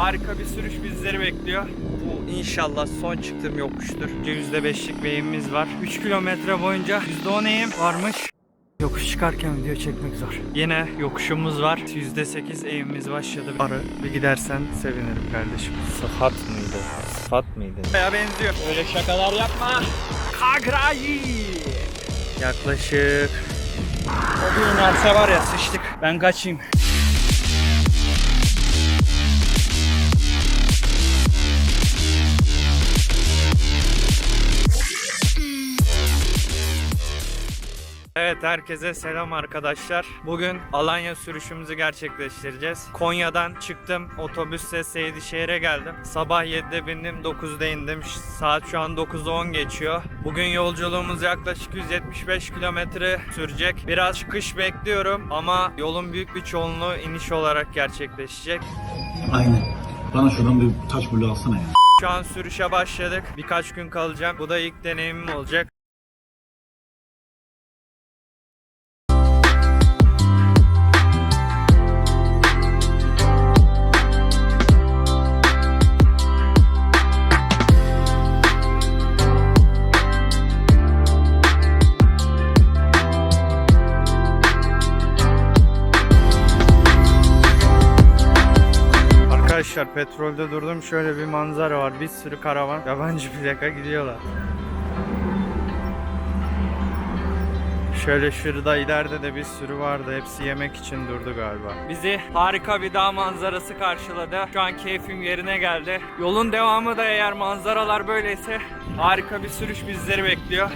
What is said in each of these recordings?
Harika bir sürüş bizleri bekliyor. Bu inşallah son çıktığım yokuştur. %5'lik bir eğimimiz var. 3 kilometre boyunca %10 eğim varmış. Yokuş çıkarken video çekmek zor. Yine yokuşumuz var. %8 eğimimiz başladı. Arı bir gidersen sevinirim kardeşim. Sıfat mıydı? Sıfat mıydı? Baya benziyor. Öyle şakalar yapma. Kagrayı. Yaklaşık. O bir inerse var ya sıçtık. Ben kaçayım. Evet herkese selam arkadaşlar. Bugün Alanya sürüşümüzü gerçekleştireceğiz. Konya'dan çıktım. Otobüsle Seydişehir'e geldim. Sabah 7'de bindim 9'da indim. Saat şu an 9'da 10 geçiyor. Bugün yolculuğumuz yaklaşık 175 kilometre sürecek. Biraz çıkış bekliyorum ama yolun büyük bir çoğunluğu iniş olarak gerçekleşecek. Aynen. Bana şuradan bir taş bulu alsana ya. Şu an sürüşe başladık. Birkaç gün kalacağım. Bu da ilk deneyimim olacak. Petrolde durdum şöyle bir manzara var bir sürü karavan yabancı plaka gidiyorlar. Şöyle şurada ileride de bir sürü vardı. Hepsi yemek için durdu galiba. Bizi harika bir dağ manzarası karşıladı. Şu an keyfim yerine geldi. Yolun devamı da eğer manzaralar böyleyse harika bir sürüş bizleri bekliyor.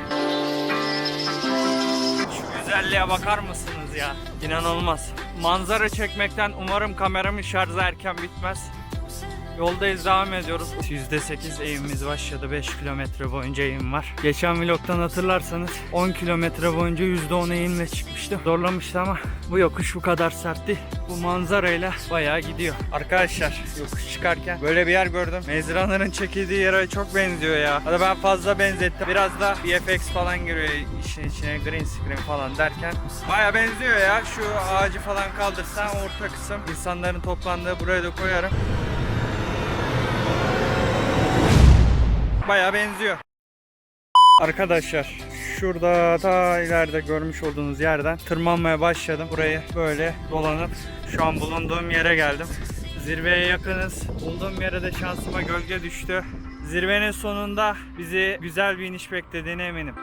Şu güzelliğe bakar mısınız ya? İnanılmaz. Manzara çekmekten umarım kameramın şarjı erken bitmez. Yoldayız devam ediyoruz. %8 eğimimiz başladı. 5 kilometre boyunca eğim var. Geçen vlogtan hatırlarsanız 10 kilometre boyunca %10 eğimle çıkmıştım. Zorlamıştı ama bu yokuş bu kadar sert değil. Bu manzarayla bayağı gidiyor. Arkadaşlar yokuş çıkarken böyle bir yer gördüm. Mezranların çekildiği yere çok benziyor ya. Hadi ben fazla benzettim. Biraz da VFX falan giriyor işin içine green screen falan derken. Bayağı benziyor ya. Şu ağacı falan kaldırsam orta kısım. insanların toplandığı buraya da koyarım. Bayağı benziyor. Arkadaşlar şurada ta ileride görmüş olduğunuz yerden tırmanmaya başladım. Burayı böyle dolanıp şu an bulunduğum yere geldim. Zirveye yakınız. Bulduğum yere de şansıma gölge düştü. Zirvenin sonunda bizi güzel bir iniş beklediğine eminim.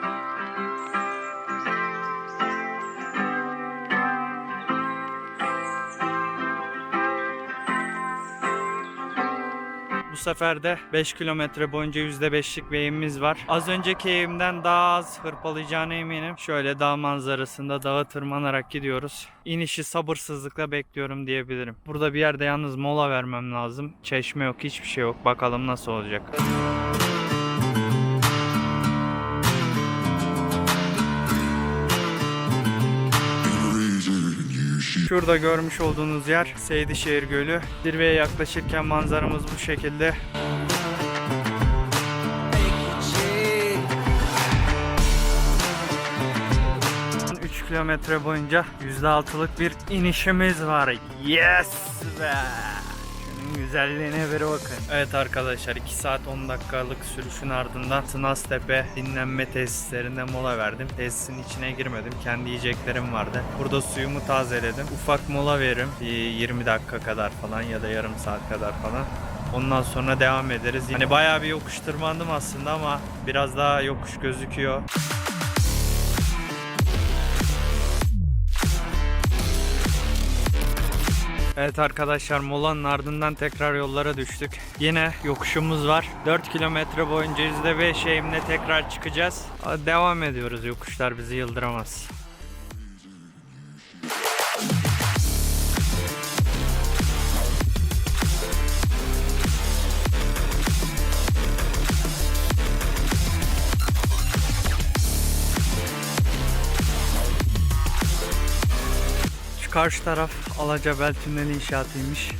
Sefer de 5 kilometre boyunca %5'lik bir eğimimiz var. Az önceki eğimden daha az hırpalayacağına eminim. Şöyle dağ manzarasında dağa tırmanarak gidiyoruz. İnişi sabırsızlıkla bekliyorum diyebilirim. Burada bir yerde yalnız mola vermem lazım. Çeşme yok, hiçbir şey yok. Bakalım nasıl olacak. Şurada görmüş olduğunuz yer Seydişehir Gölü. Zirveye yaklaşırken manzaramız bu şekilde. ...3 kilometre boyunca %6'lık bir inişimiz var. Yes be! Güzelliğine bir bakın. Evet arkadaşlar 2 saat 10 dakikalık sürüşün ardından Tınaztepe dinlenme tesislerinde mola verdim. Tesisin içine girmedim. Kendi yiyeceklerim vardı. Burada suyumu tazeledim. Ufak mola veririm. Bir 20 dakika kadar falan ya da yarım saat kadar falan. Ondan sonra devam ederiz. Hani bayağı bir yokuş tırmandım aslında ama biraz daha yokuş gözüküyor. Evet arkadaşlar molanın ardından tekrar yollara düştük. Yine yokuşumuz var. 4 kilometre boyunca %5 eğimle tekrar çıkacağız. Devam ediyoruz yokuşlar bizi yıldıramaz. Karşı taraf Alacabel Tüneli inşaatıymış.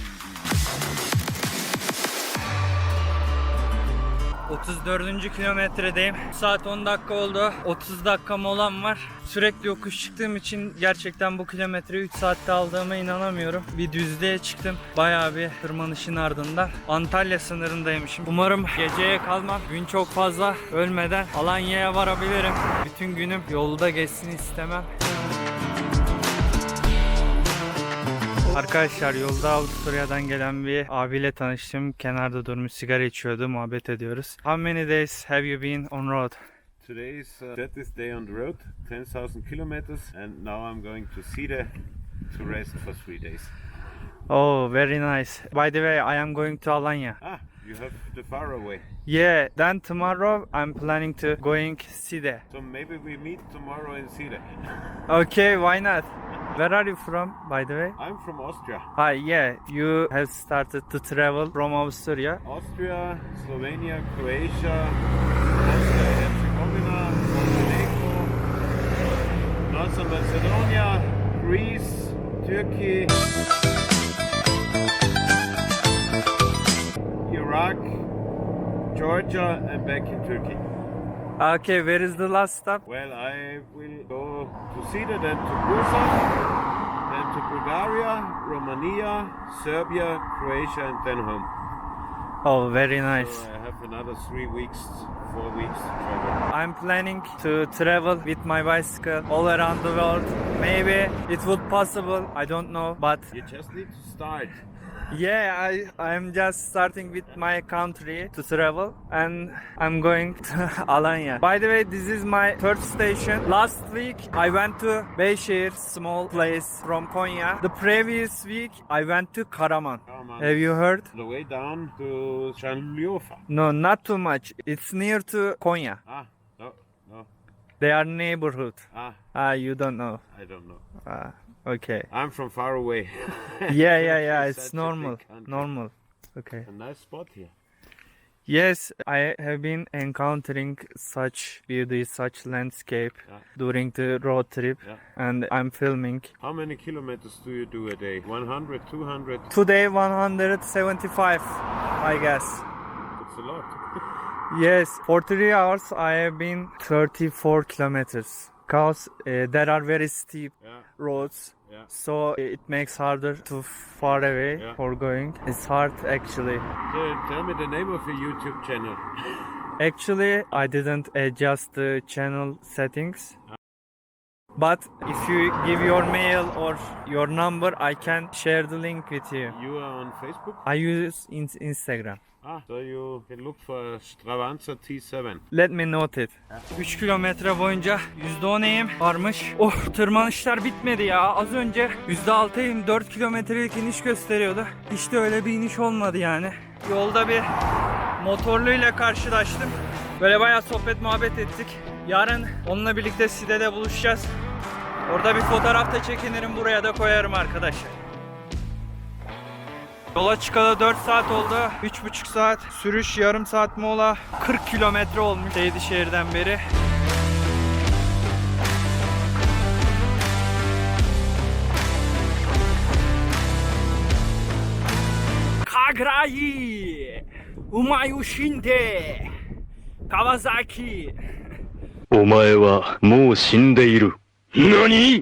34. kilometredeyim. Saat 10 dakika oldu. 30 dakika molam var. Sürekli yokuş çıktığım için gerçekten bu kilometreyi 3 saatte aldığıma inanamıyorum. Bir düzlüğe çıktım. Bayağı bir tırmanışın ardından. Antalya sınırındaymışım. Umarım geceye kalmam. Gün çok fazla ölmeden Alanya'ya varabilirim. Bütün günüm yolda geçsin istemem. Arkadaşlar yolda Avusturya'dan gelen bir abiyle tanıştım. Kenarda durmuş sigara içiyordu. Muhabbet ediyoruz. How many days have you been on road? Today is uh, this day on the road, 10,000 kilometers, and now I'm going to Sida to rest for three days. Oh, very nice. By the way, I am going to Alanya. Ah, you have the far away. Yeah, then tomorrow I'm planning to going Side. So maybe we meet tomorrow in Sida. Okay, why not? Where are you from, by the way? I'm from Austria. Hi, yeah, you have started to travel from Austria. Austria, Slovenia, Croatia, Bosnia and Herzegovina, Montenegro, Northern Macedonia, Greece, Turkey, Iraq, Georgia, and back in Turkey. Okay, where is the last stop? Well, I will go to Sida, then to Bursa, then to Bulgaria, Romania, Serbia, Croatia, and then home. Oh, very So nice. I have another three weeks, four weeks to travel. I'm planning to travel with my bicycle all around the world. Maybe it would possible, I don't know, but You just need to start. Yeah, I I'm just starting with my country to travel and I'm going to Alanya. By the way, this is my third station. Last week I went to Beyşehir, small place from Konya. The previous week I went to Karaman. Karaman. Have you heard? The way down to Şanlıurfa. No, not too much. It's near to Konya. Ah, no, no. They are neighborhood. Ah, Ah, you don't know. I don't know. Ah, okay. I'm from far away. Yeah, yeah, yeah. It's It's such a big normal. Normal. Okay. A nice spot here. Yes, I have been encountering such beauty, such landscape Yeah. during the road trip, Yeah. and I'm filming. How many kilometers do you do a day? 100, 200? Today 175, I guess. It's a lot. Yes, for three hours I have been 34 kilometers. Because uh, there are very steep yeah, roads, yeah. so it makes harder to far away Yeah. for going. It's hard actually. So tell me the name of your YouTube channel. Actually, I didn't adjust the channel settings. But if you give your mail or your number, I can share the link with you. You are on Facebook? I use in- Instagram. Ah, so you can look for Stravanza T7. Let me note it. 3 kilometre boyunca %10 eğim varmış. Oh tırmanışlar bitmedi ya. Az önce %6 eğim 4 kilometrelik iniş gösteriyordu. Hiç de öyle bir iniş olmadı yani. Yolda bir motorluyla karşılaştım. Böyle bayağı sohbet muhabbet ettik. Yarın onunla birlikte Side'de buluşacağız. Orada bir fotoğraf da çekinirim buraya da koyarım arkadaşlar. Yola çıkalı 4 saat oldu. 3,5 saat sürüş, yarım saat mola. 40 kilometre olmuş Seydişehir'den beri. Kagrayi, Umayu Shinde, Kawasaki. Omae wa mou shindeiru. Nani?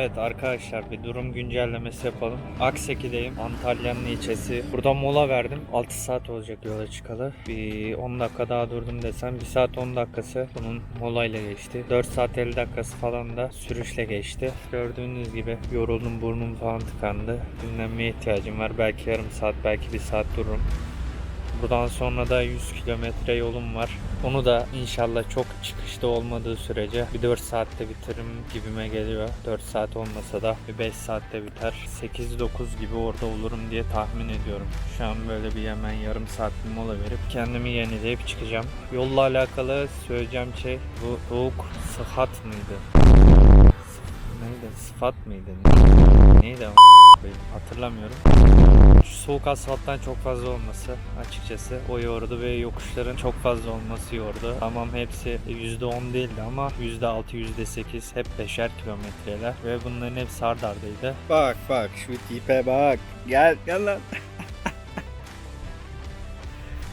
Evet arkadaşlar bir durum güncellemesi yapalım. Akseki'deyim. Antalya'nın ilçesi. Burada mola verdim. 6 saat olacak yola çıkalı. Bir 10 dakika daha durdum desem 1 saat 10 dakikası bunun molayla geçti. 4 saat 50 dakikası falan da sürüşle geçti. Gördüğünüz gibi yoruldum burnum falan tıkandı. Dinlenmeye ihtiyacım var. Belki yarım saat belki 1 saat dururum. Buradan sonra da 100 kilometre yolum var. Onu da inşallah çok çıkışta olmadığı sürece bir 4 saatte bitiririm gibime geliyor. 4 saat olmasa da bir 5 saatte biter. 8-9 gibi orada olurum diye tahmin ediyorum. Şu an böyle bir hemen yarım saat bir mola verip kendimi yenileyip çıkacağım. Yolla alakalı söyleyeceğim şey bu soğuk sıhhat mıydı? Neydi? Sıfat mıydı? Neydi? ama? Benim hatırlamıyorum. Soğuk asfalttan çok fazla olması açıkçası o yordu ve yokuşların çok fazla olması yordu. Tamam hepsi %10 değildi ama %6, %8 hep 5'er kilometreler ve bunların hepsi ard ardaydı. Bak bak şu tipe bak. Gel gel lan.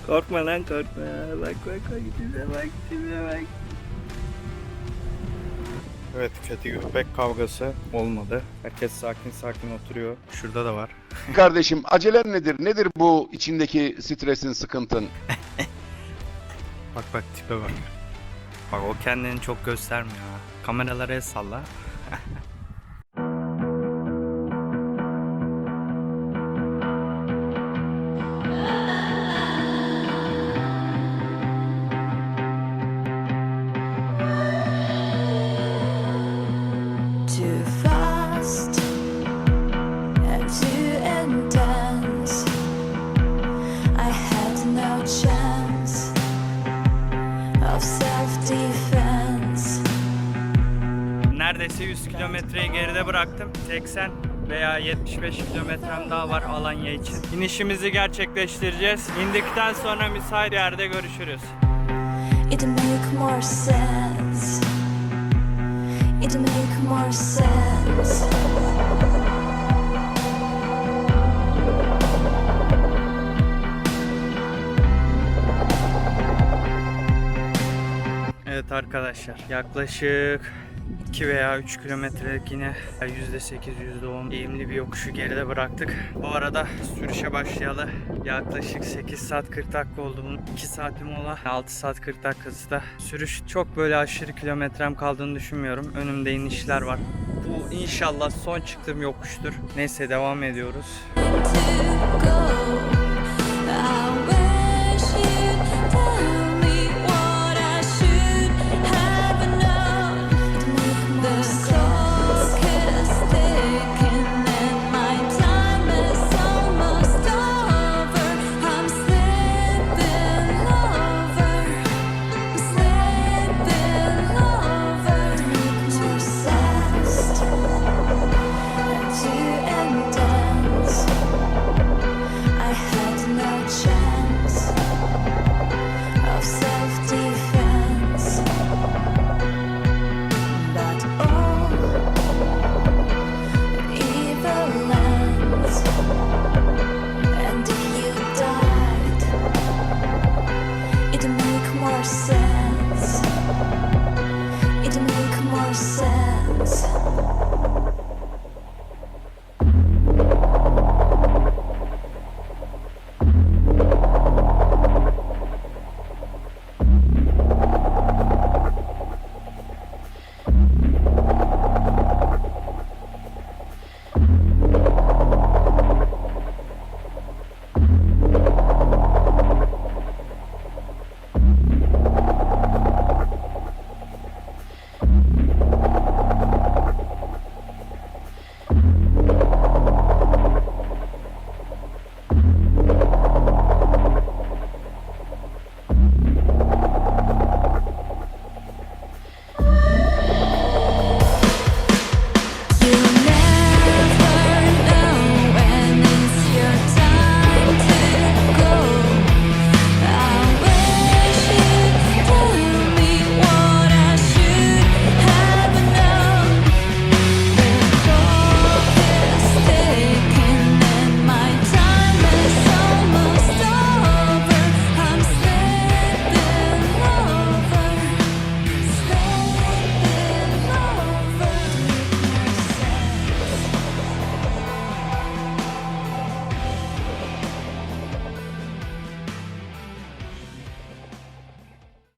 korkma lan korkma. Bak bak bak tipe bak tipe bak. Evet kötü köpek kavgası olmadı. Herkes sakin sakin oturuyor. Şurada da var. Kardeşim acelen nedir? Nedir bu içindeki stresin, sıkıntın? Bak bak tipe bak. Bak o kendini çok göstermiyor ha. Kameralara el salla. 100 kilometreyi geride bıraktım. 80 veya 75 kilometrem daha var Alanya için. İnişimizi gerçekleştireceğiz. İndikten sonra müsait yerde görüşürüz. It make more sense. It make more sense. Evet arkadaşlar yaklaşık 2 veya 3 kilometrelik yine %8 %10 eğimli bir yokuşu geride bıraktık. Bu arada sürüşe başlayalı yaklaşık 8 saat 40 dakika oldu bunun. 2 saat mola 6 saat 40 dakikası da. Sürüş çok böyle aşırı kilometrem kaldığını düşünmüyorum. Önümde inişler var. Bu inşallah son çıktığım yokuştur. Neyse devam ediyoruz.